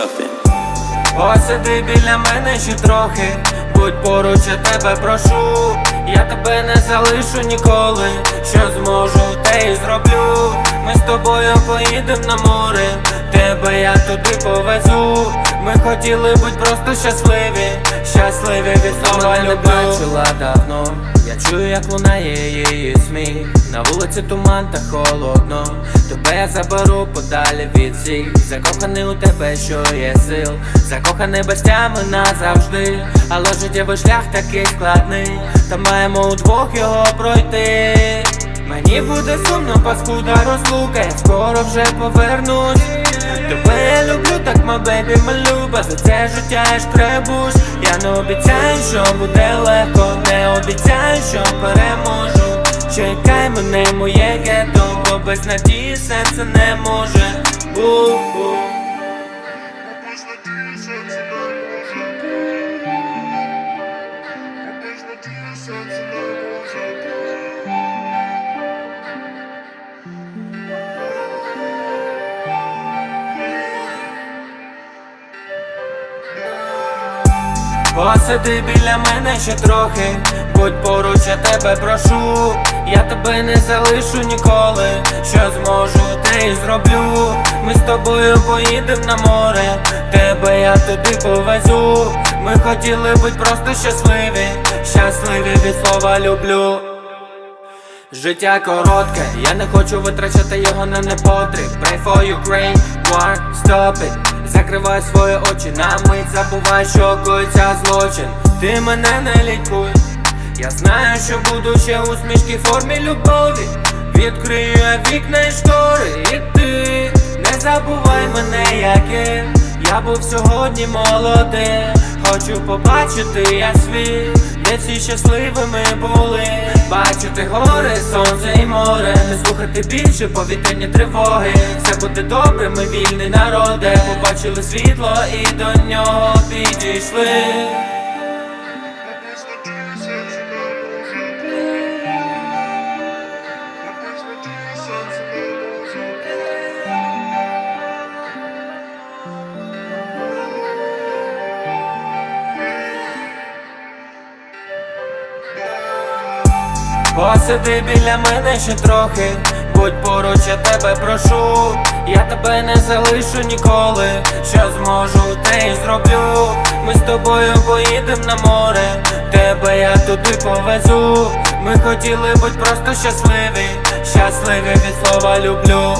something. Посиди біля мене ще трохи, будь поруч, я тебе прошу, я тебе не залишу ніколи, що зможу, те і зроблю. Ми з тобою поїдем на море, тебе я туди повезу. Ми хотіли бути просто щасливі, щасливі від слова не бачила давно. Я чую, як лунає її сміх. На вулиці туман та холодно. Тебе я заберу подалі від всіх. Закоханий у тебе, що є сил. Закоханий без тями назавжди. Але життєвий шлях такий складний. Та маємо удвох його пройти. Мені буде сумно, паскуда розлука. Я скоро вже повернусь Тебе я люблю, так ма бейбі, малюба За це життя я шкребуш Я не обіцяю, що буде легко Не обіцяю, що переможу. Чекай мене, моє гетто Бо без надії серце не може. Бу-бу. Без надії серце не може. Посиди біля мене ще трохи, будь поруч, я тебе прошу, я тебе не залишу ніколи, що зможу, те і зроблю. Ми з тобою поїдем на море, тебе я туди повезу. Ми хотіли бути просто щасливі, щасливі від слова люблю. Життя коротке, я не хочу витрачати його на непотріб. Pray for Ukraine, war, stop it Закривай свої очі, на мить забувай, що коїться злочин. Ти мене не лікуй. Я знаю, що буду ще у смішкій формі любові. Відкрию я вікна і штори, і ти не забувай мене, яким. Я був сьогодні молодим. Хочу побачити я світ, де всі щасливими були Бачити гори, сонце і море Не слухати більше повітряні тривоги. Все буде добре, ми вільні народи Побачили світло і до нього підійшли Посиди біля мене ще трохи, будь поруч, я тебе прошу, я тебе не залишу ніколи, що зможу, те і зроблю. Ми з тобою поїдем на море, тебе я туди повезу. Ми хотіли бути просто щасливі, щасливі від слова люблю.